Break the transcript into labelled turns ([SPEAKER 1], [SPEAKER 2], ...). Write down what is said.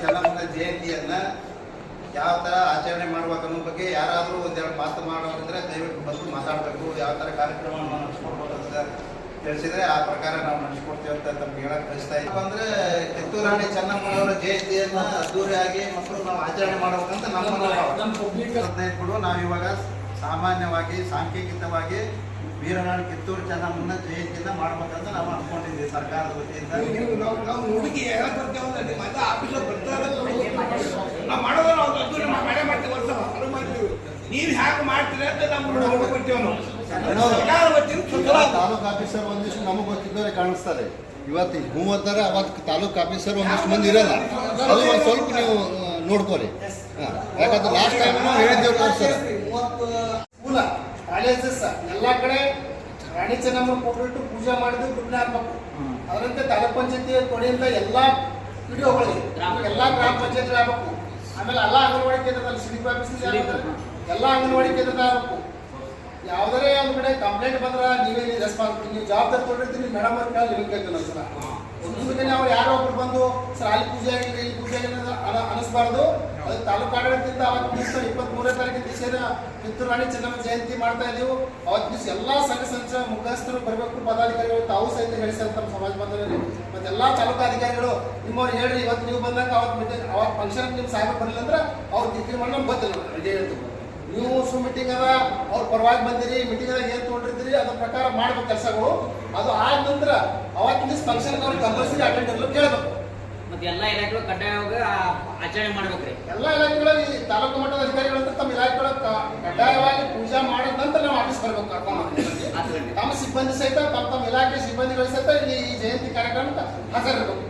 [SPEAKER 1] ಚೆನ್ನಮ್ಮನ ಜಯಂತಿಯನ್ನ ಯಾವ ತರ ಆಚರಣೆ ಮಾಡ್ಬೇಕು ಅನ್ನೋ ಬಗ್ಗೆ ಯಾರಾದರೂ ಒಂದೆರಡು ಮಾತು ಮಾಡೋದಂದ್ರೆ ದಯವಿಟ್ಟು ಬಂದು ಮಾತಾಡಬೇಕು. ಯಾವ ತರ ಕಾರ್ಯಕ್ರಮವನ್ನು ನಡೆಸ್ಕೊಡ್ಬೋದು ಅಂತ ತಿಳಿಸಿದ್ರೆ ಆ ಪ್ರಕಾರ ನಾವು ನಡೆಸ್ಕೊಡ್ತೀವಿ ಅಂತ ತಮ್ಗೆ ಹೇಳಕ್ ಬಯಸ್ತಾ ಇದ್ದೀವಿ ಅಂದ್ರೆ ಕಿತ್ತೂರು ರಾಣಿ ಚೆನ್ನಮ್ಮನವರ ಜಯಂತಿಯನ್ನ ಅದ್ದೂರಿಯಾಗಿ ಮಕ್ಕಳು ನಾವು ಆಚರಣೆ ಮಾಡಬೇಕಂತ ನಮ್ಮ
[SPEAKER 2] ಪಬ್ಲಿಕ್
[SPEAKER 1] ಕೂಡ. ನಾವು ಇವಾಗ ಸಾಮಾನ್ಯವಾಗಿ ಸಾಂಕೇತಿಕವಾಗಿ ವೀರನಾಡು ಕಿತ್ತೂರು ಚೆನ್ನಮ್ಮನ ಜಯಂತಿಯನ್ನ ಮಾಡ್ಬೇಕಂತ ನಾವು ಅನ್ಕೊಂಡಿದ್ದೀವಿ ಸರ್ಕಾರದ ವತಿಯಿಂದ
[SPEAKER 2] ನೀವು ನಾವು ನಾವು ಹುಡುಗಿ ಹೇಳಕ್ ಬರ್ತೇವಲ್ಲ ನಿಮ್ಮ ಎಲ್ಲ ಆಫೀಸಲ್ಲಿ ಬರ್ತಾರೆ ನಾವು ಮಾಡೋದು ನಾವು ಅದ್ದೂರಿ ನಾವು ಮಾಡೇ ಮಾಡ್ತೀವಿ ವರ್ಷ ಅದು ಮಾಡ್ತೀವಿ ನೀವು ಹ್ಯಾಕ್ ಮಾಡ್ತೀರಿ ಅಂತ ನಮ್ಗೆ ನಾವು ಸರ್ಕಾರ ವತಿಯಿಂದ
[SPEAKER 3] ತಾಲೂಕು ಆಫೀಸರ್ ಒಂದಿಷ್ಟು ನಮಗ್ ಗೊತ್ತಿದ್ದವರೇ ಕಾಣಿಸ್ತಾರೆ. ಇವತ್ತು ಮೂವತ್ತರ ಅವತ್ತು ತಾಲೂಕು ಆಫೀಸರ್ ಒಂದಿಷ್ಟು ಮಂದಿ ಇರಲ್ಲ. ಅದು ಒಂದು ಸ್ವಲ್ಪ ನೀವು ನೋಡ್ಕೋರಿ ಯಾಕಂದ್ರೆ ಲಾಸ್ಟ್ ಟೈಮ್ ಹೇಳಿದ್ದೇವೆ ಸರ್
[SPEAKER 4] ಸ್ಕೂಲ ಕಾಲೇಜಸ್ ಎಲ್ಲ ಕಡೆ ರಾಣಿ ಚೆನ್ನಮ್ಮ ಕೊಟ್ಬಿಟ್ಟು ಪೂಜೆ ಮಾಡಿದ್ರು ದುಡ್ಡು ಹಾಕ್ಬೇಕು. ಅದರಂತೆ ತಾಲೂಕ್ ಪಂಚಾಯತಿ ಕೊನೆಯಿಂದ ಎಲ್ಲ ವಿಡಿಯೋಗಳಿಗೆ ಎಲ್ಲ ಗ್ರಾಮ ಪಂಚಾಯತ್ ಆಗ್ಬೇಕು ಆಮೇಲೆ ಎಲ್ಲ ಅಂಗನವಾಡಿ ಕೇಂದ್ರದಲ್ಲಿ ಸಿಡಿ ಆಫೀಸ್ ಎಲ್ಲ ಅಂಗನವಾಡಿ ಕೇಂದ್ರದ ಯಾವುದೇ ಒಂದು ಕಡೆ ಕಂಪ್ಲೇಂಟ್ ಬಂದ್ರೆ ನೀವೇ ರೆಸ್ಪಾನ್ಸ್ ನೀವು ಜವಾಬ್ದಾರಿ ತೊಗೊಂಡಿರ್ತೀನಿ ಮೇಡಮ್ ಅವ್ರ ಕೇಳಿ ನಿಮಗೆ ಕೇಳ್ತೀನಿ ಸರ್ ನಿಮಗೆ ಅವ್ರು ಯಾರೋ ಒಬ್ರು ಬಂದು, ಸರ್, ಅಲ್ಲಿ ಪೂಜೆ ಆಗಿಲ್ಲ, ಇಲ್ಲಿ ಪೂಜೆ ಆಗಿಲ್ಲ ಅನಿಸ್ಬಾರ್ದು. ಅದು ತಾಲೂಕು ಆಡಳಿತದಿಂದ ಅವತ್ತು ದಿವಸ ಇಪ್ಪತ್ಮೂರನೇ ತಾರೀಕು ದಿವಸ ಕಿತ್ತೂರು ರಾಣಿ ಚೆನ್ನಮ್ಮ ಜಯಂತಿ ಮಾಡ್ತಾ ಇದೀವಿ ಅವತ್ತು ದಿವಸ ಎಲ್ಲಾ ಸಂಘ ಸಂಚ ಮುಖಸ್ಥರು ಬರಬೇಕು, ಪದಾಧಿಕಾರಿಗಳು ತಾವು ಸಹಿತ ಹೇಳಿಸ್ತಾರೆ ತಮ್ಮ ಸಮಾಜ ಬಂಧುಗಳಲ್ಲಿ ಮತ್ತೆ ಎಲ್ಲಾ ತಾಲೂಕು ಅಧಿಕಾರಿಗಳು ನಿಮ್ಮವ್ರು ಹೇಳ್ರಿ, ಇವತ್ತು ನೀವು ಬಂದಾಗ ಅವತ್ತು ಅವತ್ತು ಫಂಕ್ಷನ್ ನಿಮ್ಮ ಸಾಹೇಬ್ ಬರಲಿಲ್ಲ ಅಂದ್ರೆ ಅವ್ರ ಮಾಡಿ ನಮ್ಗೆ ಗೊತ್ತಿಲ್ಲ. ಹೇಳ್ತೀವಿ ನೀವು ಸು ಮೀಟಿಂಗ್ ಅದ ಅವ್ರ ಪರವಾಗಿ ಬಂದಿರಿ ಮೀಟಿಂಗ್ ಅದಾಗ ಏನ್ ತೊಗೊಂಡಿರ್ತೀರಿ ಅದ್ರ ಪ್ರಕಾರ ಮಾಡ್ಬೇಕು ಕೆಲಸಗಳು. ಅದು ಆದ ನಂತರ ಅವತ್ತಿನ ದಿವಸ ಫಂಕ್ಷನ್ ಅವ್ರಿಗೆ ಕಂಪಲ್ಸರಿ ಅಟೆಂಡ್ ಇರಲು ಕೇಳಬೇಕು.
[SPEAKER 5] ಮತ್ತೆ ಎಲ್ಲಾ ಇಲಾಖೆಗಳು ಕಡ್ಡಾಯವಾಗಿ ಆಚರಣೆ ಮಾಡ್ಬೇಕ್ರಿ.
[SPEAKER 4] ಎಲ್ಲ ಇಲಾಖೆಗಳು ಈ ತಾಲೂಕು ಮಟ್ಟದ ಅಧಿಕಾರಿಗಳು ಅಂತ ತಮ್ಮ ಇಲಾಖೆಗಳು ಕಡ್ಡಾಯವಾಗಿ ಪೂಜಾ ಮಾಡಿದ ನಂತರ ನಾವು ಆಫೀಸ್ ಬರ್ಬೇಕು ಕರ್ಕೊಂಡು ತಮ್ಮ ಸಿಬ್ಬಂದಿ ಸಹಿತ ತಮ್ಮ ತಮ್ಮ ಇಲಾಖೆ ಸಿಬ್ಬಂದಿಗಳು ಸಹಿತ ಇಲ್ಲಿ ಈ ಜಯಂತಿ ಕಾರ್ಯಕ್ರಮಕ್ಕೆ ಹಾಜರಿರ್ಬೇಕು.